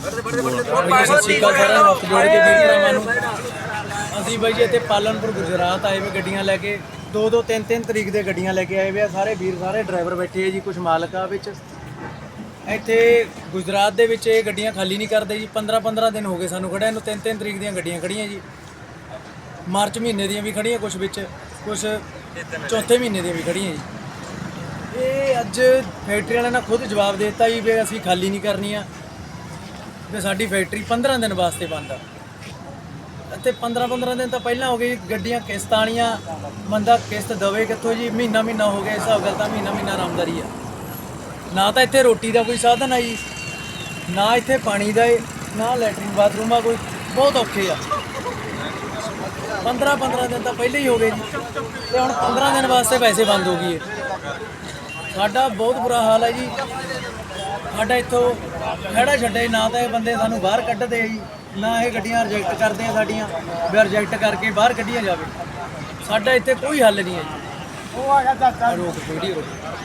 ਸਤਿ ਸ਼੍ਰੀ ਅਕਾਲ ਸਾਰਿਆਂ ਨੂੰ ਹੱਥ ਜੋੜ ਕੇ ਵੀਰ ਭਰਾਵਾਂ ਨੂੰ ਅਸੀਂ ਬਾਈ ਜੀ ਇੱਥੇ ਪਾਲਨਪੁਰ, ਗੁਜਰਾਤ ਆਏ ਵੇ ਗੱਡੀਆਂ ਲੈ ਕੇ। ਦੋ ਦੋ, ਤਿੰਨ ਤਿੰਨ ਤਰੀਕ ਦੇ ਗੱਡੀਆਂ ਲੈ ਕੇ ਆਏ ਵੇ ਆ। ਸਾਰੇ ਵੀਰ, ਸਾਰੇ ਡਰਾਈਵਰ ਬੈਠੇ ਆ ਜੀ ਕੁਝ ਮਾਲਕ ਆ ਵਿੱਚ। ਇੱਥੇ ਗੁਜਰਾਤ ਦੇ ਵਿੱਚ ਇਹ ਗੱਡੀਆਂ ਖਾਲੀ ਨਹੀਂ ਕਰਦੇ ਜੀ। 15 15 ਦਿਨ ਹੋ ਗਏ ਸਾਨੂੰ ਖੜਿਆਂ ਨੂੰ। ਤਿੰਨ ਤਿੰਨ ਤਰੀਕ ਦੀਆਂ ਗੱਡੀਆਂ ਖੜੀਆਂ ਜੀ। ਮਾਰਚ ਮਹੀਨੇ ਦੀਆਂ ਵੀ ਖੜੀਆਂ ਕੁਝ ਵਿੱਚ। ਕੁਝ ਚੌਥੇ ਮਹੀਨੇ ਦੀਆਂ ਵੀ ਖੜੀਆਂ ਜੀ। ਇਹ ਅੱਜ ਫੈਕਟਰੀ ਵਾਲਿਆਂ ਨੇ ਖੁਦ ਜਵਾਬ ਦੇ ਦਿੱਤਾ ਜੀ ਵੀ ਅਸੀਂ ਖਾਲੀ ਨਹੀਂ ਕਰਨੀਆਂ। ਵੀ ਸਾਡੀ ਫੈਕਟਰੀ 15 ਦਿਨ ਵਾਸਤੇ ਬੰਦ ਆ। ਅਤੇ 15 15 ਦਿਨ ਤਾਂ ਪਹਿਲਾਂ ਹੋ ਗਈ ਗੱਡੀਆਂ ਕਿਸ਼ਤਾਂ ਵਾਲੀਆਂ, ਬੰਦਾ ਕਿਸ਼ਤ ਦਵੇ ਕਿੱਥੋਂ ਜੀ? ਮਹੀਨਾ ਮਹੀਨਾ ਹੋ ਗਿਆ ਹਿਸਾਬ ਗੱਲ ਤਾਂ ਮਹੀਨਾ ਮਹੀਨਾ ਆਰਾਮਦਾਰੀ ਆ। ਨਾ ਤਾਂ ਇੱਥੇ ਰੋਟੀ ਦਾ ਕੋਈ ਸਾਧਨ ਆ ਜੀ, ਨਾ ਇੱਥੇ ਪਾਣੀ ਦਾ ਏ, ਨਾ ਲੈਟਰਿੰਗ ਬਾਥਰੂਮ ਆ, ਕੋਈ ਬਹੁਤ ਔਖੇ ਆ। 15 15 ਦਿਨ ਤਾਂ ਪਹਿਲੇ ਹੀ ਹੋ ਗਏ ਜੀ। ਤੇ ਹੁਣ 15 ਦਿਨ ਵਾਸਤੇ ਪੈਸੇ ਬੰਦ ਹੋ ਗਏ ਸਾਡਾ ਬਹੁਤ ਬੁਰਾ ਹਾਲ ਹੈ ਜੀ। ਸਾਡਾ ਇੱਥੋਂ ਖੜਾ ਛੱਡੇ ਨਾ ਤਾਂ ਇਹ ਬੰਦੇ ਸਾਨੂੰ ਬਾਹਰ ਕੱਢਦੇ ਆ ਜੀ ਨਾ ਇਹ ਗੱਡੀਆਂ ਰਿਜੈਕਟ ਕਰਦੇ ਆ ਸਾਡੀਆਂ ਵੀ ਰਿਜੈਕਟ ਕਰਕੇ ਬਾਹਰ ਕੱਢੀਆਂ ਜਾਵੇ। ਸਾਡਾ ਇੱਥੇ ਕੋਈ ਹੱਲ ਨਹੀਂ ਹੈ ਜੀ। ਉਹ ਆ ਗਿਆ ਰੋਕ ਵੀਡੀਓ ਰੋਕ।